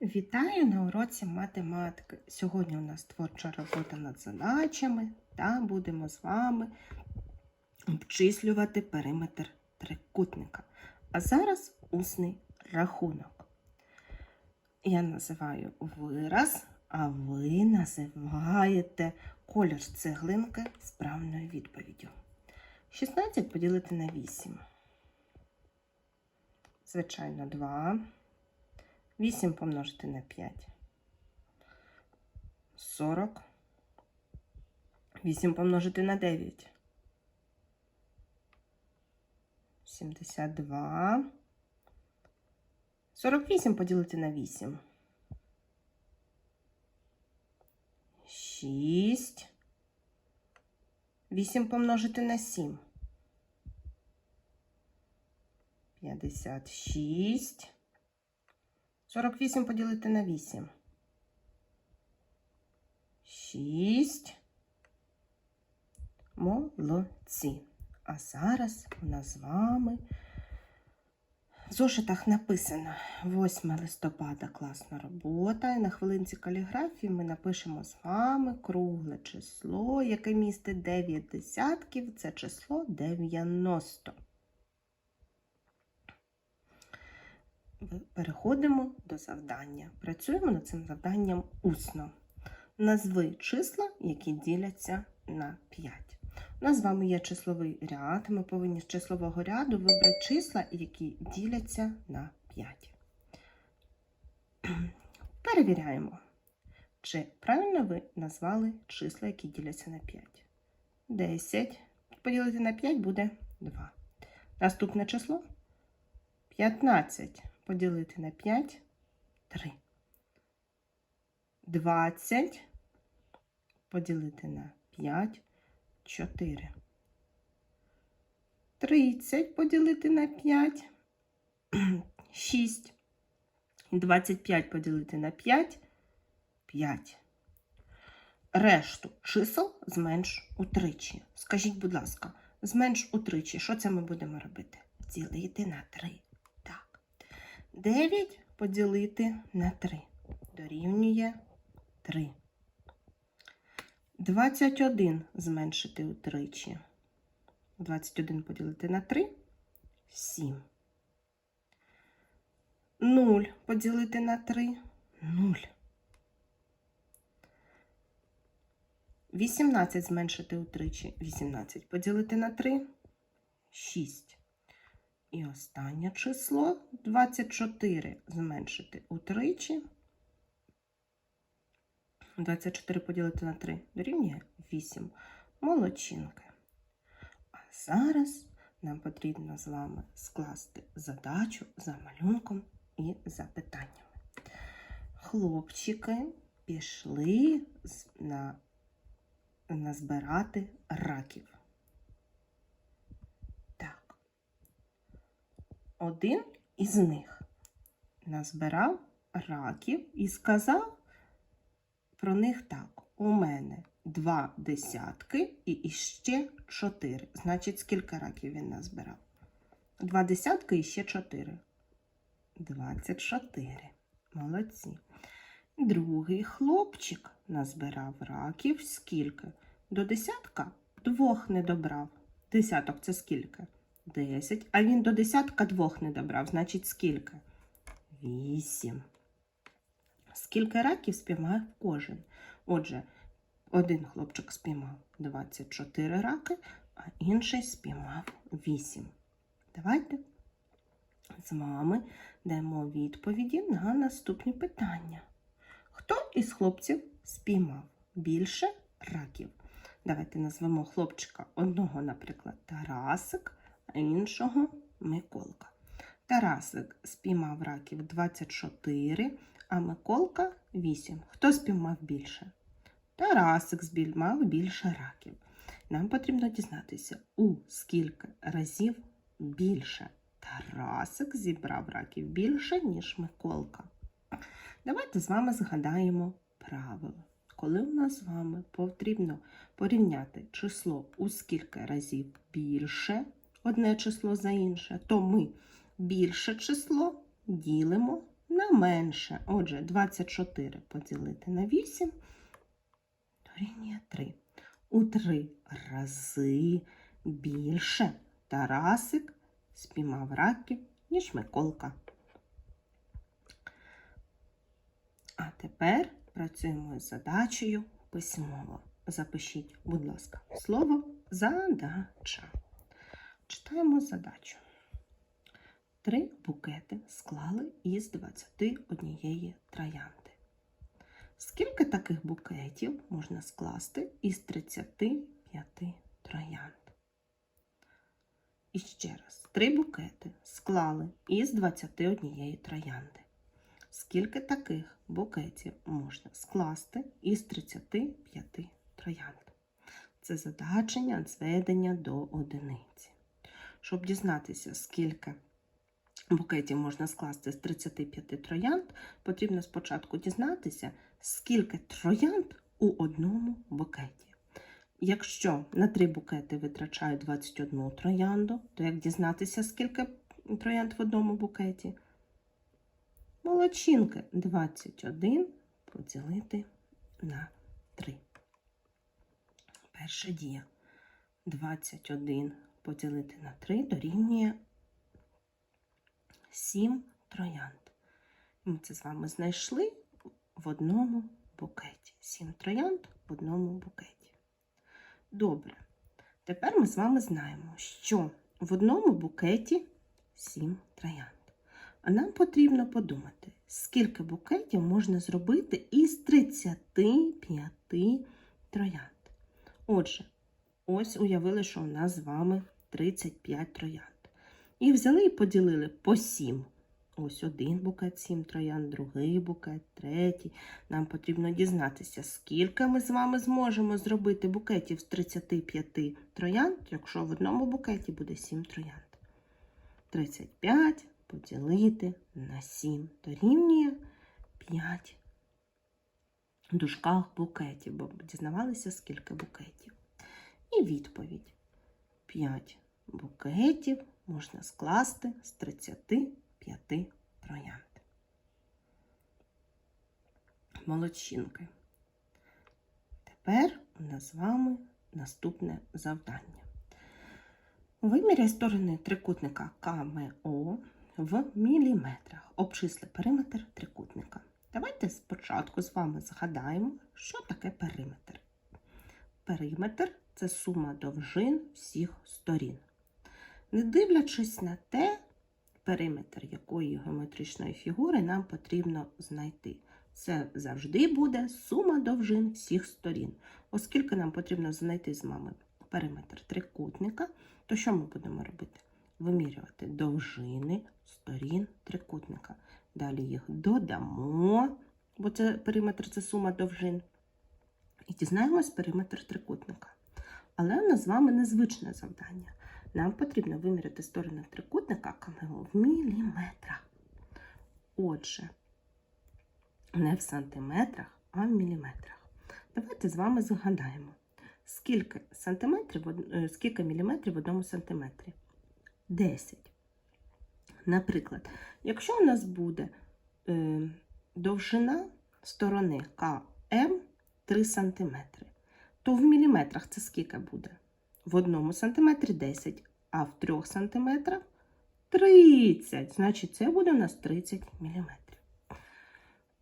Вітаю на уроці математики. Сьогодні у нас творча робота над задачами та будемо з вами обчислювати периметр трикутника. А зараз усний рахунок. Я називаю вираз, а ви називаєте колір цеглинки з правильною відповіддю. 16 поділити на 8. Звичайно, 2. 8 помножити на 5. 40. 8 помножити на 9. 72. 48 поділити на 8. 6. 8 помножити на 7. 56. 48 поділити на 8. 6. Молодці. А зараз у нас з вами в зошитах написано 8 листопада класна робота. І на хвилинці каліграфії ми напишемо з вами кругле число, яке містить 9 десятків. Це число 90. Переходимо до завдання. Працюємо над цим завданням усно. Назви числа, які діляться на 5. У нас з вами є числовий ряд. Ми повинні з числового ряду вибрати числа, які діляться на 5. Перевіряємо, чи правильно ви назвали числа, які діляться на 5. 10 поділити на 5 буде 2. Наступне число 15 поділити на 5 3. 20 поділити на 5 4. 30 поділити на 5 6. 25 поділити на 5 5. Решту чисел зменш утричі. Скажіть, будь ласка, зменш утричі. Що це ми будемо робити? Ділити на 3. Так. 9 поділити на 3. Дорівнює 3. 21 зменшити утричі. 21 поділити на 3 7. 0 поділити на 3 0. 18 зменшити утричі. 18 поділити на 3 6. І останнє число 24 зменшити утричі. 24 поділити на 3 дорівнює 8. Молодчинки. А зараз нам потрібно з вами скласти задачу за малюнком і запитаннями. Хлопчики пішли на, назбирати раків. Так. Один із них назбирав раків і сказав про них так. У мене два десятки і іще чотири. Значить, скільки раків він назбирав? Два десятки і ще чотири. Двадцять чотири. Молодці. Другий хлопчик назбирав раків скільки? До десятка двох не добрав. Десяток це скільки? Десять. А він до десятка двох не добрав. Значить, скільки? Вісім. Скільки раків спіймав кожен? Отже, один хлопчик спіймав 24 раки, а інший спіймав 8. Давайте з вами даємо відповіді на наступні питання. Хто із хлопців спіймав більше раків? Давайте назвемо хлопчика одного, наприклад, Тарасик, іншого Миколка. Тарасик спіймав раків 24, а Миколка 8. Хто спіймав більше? Тарасик спіймав більше раків. Нам потрібно дізнатися, у скільки разів більше. Тарасик зібрав раків більше, ніж Миколка. Давайте з вами згадаємо правило. Коли у нас з вами потрібно порівняти число у скільки разів більше, одне число за інше, то ми більше число ділимо на менше. Отже, 24 поділити на 8 дорівнює 3. У 3 рази більше Тарасик спіймав раків, ніж Миколка. А тепер працюємо з задачею письмово. Запишіть, будь ласка, слово задача. Читаємо задачу. Три букети склали із 21 троянди. Скільки таких букетів можна скласти із 35 троянд? І ще раз, три букети склали із 21 троянди. Скільки таких букетів можна скласти із 35 троянд? Це задачення зведення до одиниці. Щоб дізнатися, скільки букетів можна скласти з 35 троянд, потрібно спочатку дізнатися, скільки троянд у одному букеті. Якщо на три букети витрачають 21 троянду, то як дізнатися, скільки троянд в одному букеті? Молодчинки 21 поділити на 3. Перша дія. 21 поділити на 3 дорівнює 7 троянд. Ми це з вами знайшли в одному букеті. 7 троянд в одному букеті. Добре. Тепер ми з вами знаємо, що в одному букеті 7 троянд. А нам потрібно подумати, скільки букетів можна зробити із 35 троянд. Отже, ось уявили, що у нас з вами 35 троянд. І взяли і поділили по 7. Ось один букет, 7 троянд, другий букет, третій. Нам потрібно дізнатися, скільки ми з вами зможемо зробити букетів з 35 троянд, якщо в одному букеті буде 7 троянд. 35 поділити на 7 дорівнює 5 в дужках букетів, бо дізнавалися, скільки букетів. І відповідь: 5 букетів можна скласти з 35 троянд. Молодчинки. Тепер у нас з вами наступне завдання. Виміряй сторони трикутника КМО в міліметрах. Обчисли периметр трикутника. Давайте спочатку з вами згадаємо, що таке периметр. Периметр це сума довжин всіх сторін. Не дивлячись на те, периметр якої геометричної фігури нам потрібно знайти. Це завжди буде сума довжин всіх сторін. Оскільки нам потрібно знайти з вами периметр трикутника, то що ми будемо робити? Вимірювати довжини сторін трикутника. Далі їх додамо, бо це периметр це сума довжин. І дізнаємось периметр трикутника. Але у нас з вами незвичне завдання. Нам потрібно виміряти сторони трикутника КМО в міліметрах. Отже, не в сантиметрах, а в міліметрах. Давайте з вами згадаємо, скільки сантиметрів, е, скільки міліметрів в одному сантиметрі. 10. Наприклад, якщо у нас буде е, довжина сторони КМ 3 см, то в міліметрах це скільки буде? В одному сантиметрі 10, а в 3 сантиметрах 30. Значить, це буде у нас 30 міліметрів.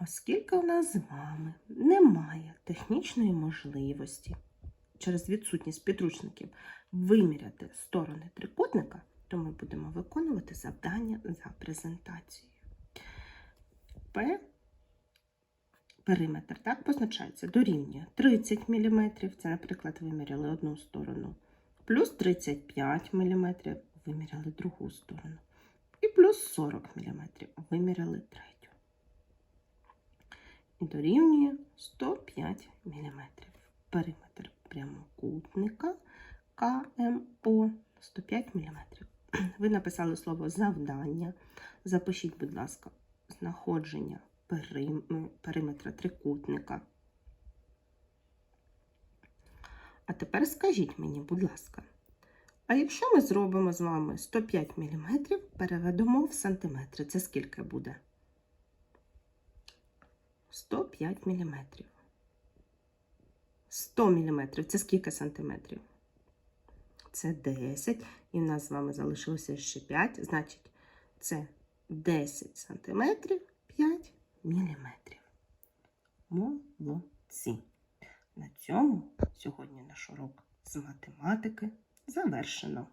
Оскільки у нас з вами немає технічної можливості через відсутність підручників виміряти сторони трикутника, то ми будемо виконувати завдання за презентацією. П периметр так позначається дорівнює 30 мм, це, наприклад, виміряли одну сторону, плюс 35 мм, виміряли другу сторону, і плюс 40 мм, виміряли третю. І дорівнює 105 мм. Периметр прямокутника КМО 105 мм. Ви написали слово завдання. Запишіть, будь ласка, знаходження перим- периметра трикутника. А тепер скажіть мені, будь ласка, а якщо ми зробимо з вами 105 мм, переведемо в сантиметри, це скільки буде? 105 мм. 100 мм. Це скільки сантиметрів? Це 10. І в нас з вами залишилося ще 5. Значить, це 10 сантиметрів 5 міліметрів. Молодці. На цьому сьогодні наш урок з математики завершено.